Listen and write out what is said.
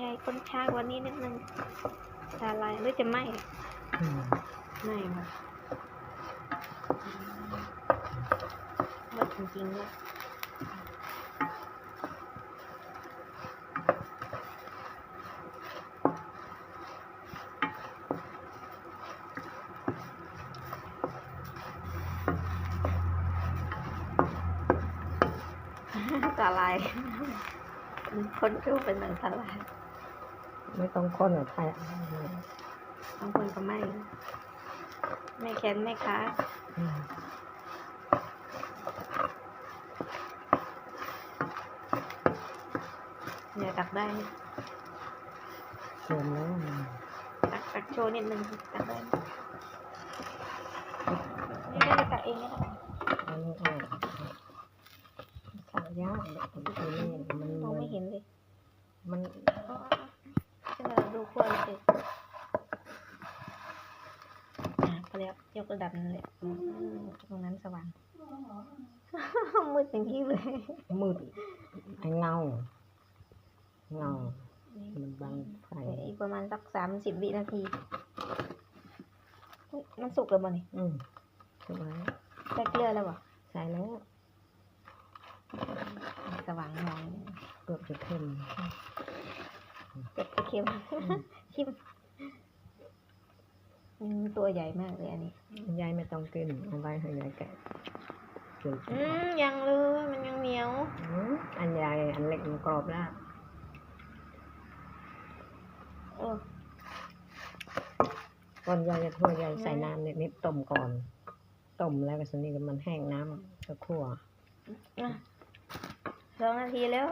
ยายคนช้ากว่านี้นิดนึงตาลายหรือจะไหมอืมไม่ค่ะหมดจริงๆเลย ตาลายคนคิ้วเป็นหนังตาลาย ไม่ต้องค้นหรอกไทยบางคนก็ไม่ ไม่แค้นไม่ค้าอืมเนี่ยตักได้ไหมรวมแล้วอืมตักตักโชว์นิดนึงตักได้ไหมไม่ได้ตักเองไม่ได้ อันนี้ออกขายากเด็กคนที่นี่ มันมองไม่เห็นเลยมันฉันเราดูควรสิอะเขาเรียกยกระดับนั่นแหละอืมตรงนั้นสว่างมืดอย่างนี้เลย มืดไอ้เงา เงา มันบังไฟอีกประมาณสักสามสิบวินาทีอุ๊ยมันสุกแล้วมั้นี่อืมสบายใส่เกลือแล้วเหรอใส่แล้ว สว่างมองเกือบจะเค็มเจ็บเค็มชิมอืมตัวใหญ่มากเลยอันนี้ยายไม่ต้องกินเอาไว้ให้ยายแกะกินอืมยังเลยมันยังเหนียวอืมอันใหญ่อันเล็กมันกรอบแล้วเออก่อนยายจะทั่วยายใส่น้ำนิดนิดๆต้มก่อน ต้มแล้วก็สนี้ก็มันแห้งน้ำก็คั่วอะ สองนาทีแล้ว